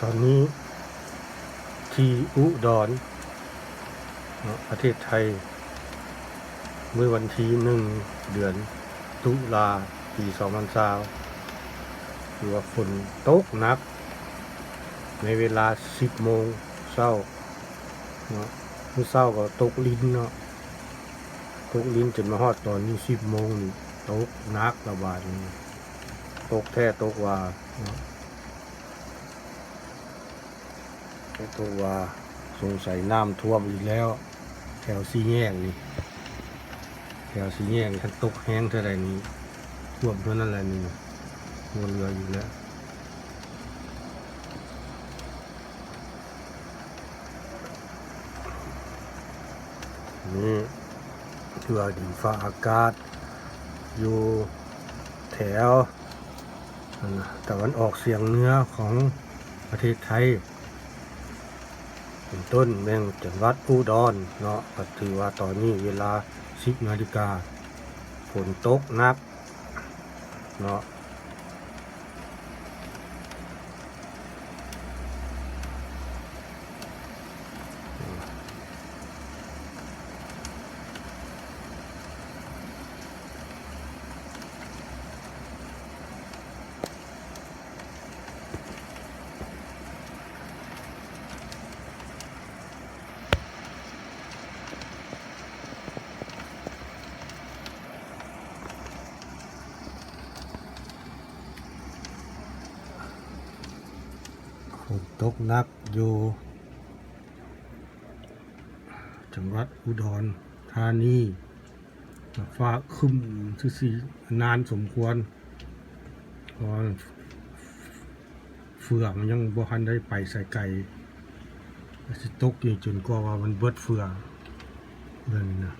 ตอนนี้ที่อุดรประเทศไทย เมื่อวันที่หนึ่งเดือนตุลาปีสองพันสาคือว่าฝนตกหนัก ในเวลาสิบโมงเช้าเนาะเมื่อเช้าก็ตกลิ้นเนาะตกลิ้นจนมาฮอดตอนนี้สิบโมงนี่ตกหนักระบาดนี่ตกแท้ตกว่าเนาะ ไอ้ ตัวาสงสัยน้ำท่วมอีกแล้ว แถวซีแยกนี่แถวซีแยกท่านตกแห้งเท่าไรนี้ท่วมเท่านั้นแหละนี่หัวเรืออยู่แล้วนี่คือดินฟ้าอากาศ อยู่แถวอันน่ะตะวันออกเสียงเหนื้อของประเทศไทย เป็นต้นแม่งจังหวัดอุดรเนาะก็ถือว่าตอนนี้เวลา10นาฬิกาฝนตกนักเนาะ นตกนักอยู่ จังหวัดอุดรธานีฟ้าคึมซื่อสีนานสมควรเพราะเฟืองยังบ่ทันได้ไปใส่ไก่สิตกนี่จนกว่ามันเบิดเฟืองเรื่องนี้นะ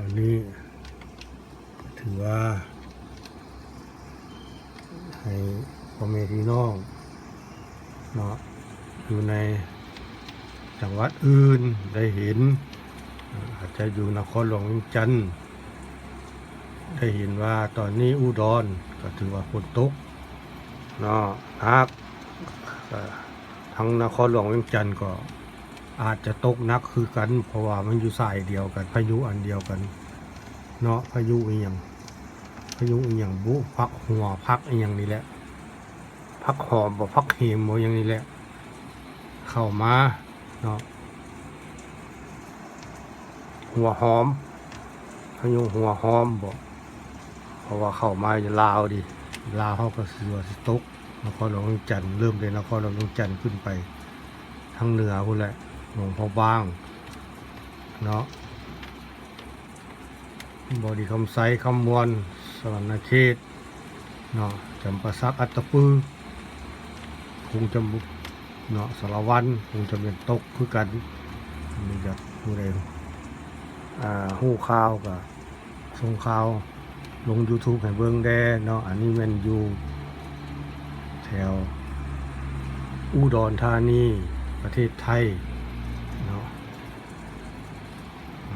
อันนี้ ถือว่า ให้ พ่อแม่พี่น้องเนาะอยู่ในจังหวัดอื่นได้เห็น อาจจะอยู่นครหลวงจันท์ได้เห็นว่าตอนนี้อุดรก็ถือว่าฝนตกเนาะนักทั้งนครหลวงเวียงจันท์ก็อาจจะตกนักคือกัน เพราะว่ามันอยู่สายเดียวกันพายุอันเดียวกันเนาะพายุอีหยังพายุอีหย่างบุพักหัวพักอีหย่างนี้แหละ พักหอมบ่พักเห็มบ่อย่างนี้แหละเข้ามาเนาะหัวหอมพายุหัวหอมบ่เพราะว่าเข้ามาจะลาวดิลาวเขาก็สือสิตกนครหลวงเวียงจันทน์เริ่มเลยนครหลวงเวียงจันทน์ขึ้นไปทางเหนือพุ่นแหละหลวงพ่อบ้าง เนาะบอดีคำไซคำมวลสวรรณเขตเนาะจำปาสักอัตตปือ คงจำบุเนาะสารวันคงจะเป็นตกคือกันมีจากผู้ใดอ่าหู้ข่าวกับส่งข่าว ลง YouTube ให้เบิ่งแด้เนาะอันนี้มันอยู่แถวอุดรธานีประเทศไทยเนาะเ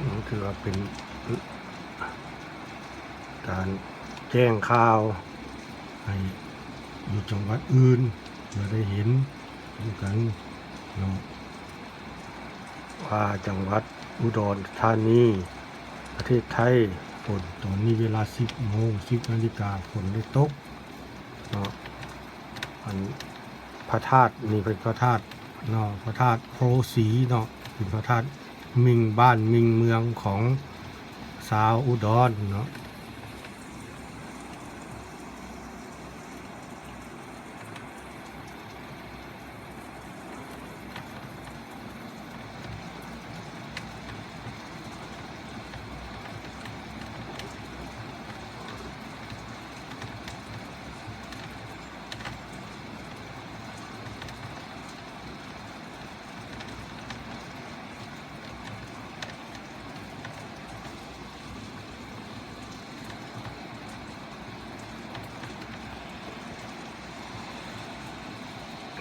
อา คือว่าเป็นการแจ้งข่าวให้อยู่จังหวัดอื่นเพื่อได้เห็นด้วยกันเนาะว่าจังหวัดอุดรธานีประเทศไทยฝนตอนนี้เวลา10โมง10นาฬิกาฝนได้ตกเนาะอันพระธาตุนี่เป็นพระธาตุเนาะพระธาตุโพสีเนาะเป็นพระธาตุ มิงบ้านมิงเมืองของสาวอุดรเนาะ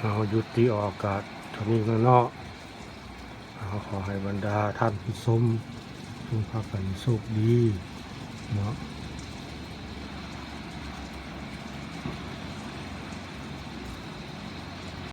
เอายุติออกอากาศเท่านี้ก็เนาะเขาขอให้บรรดาท่านผู้ชมทุกภาคกันสุขดีเนาะ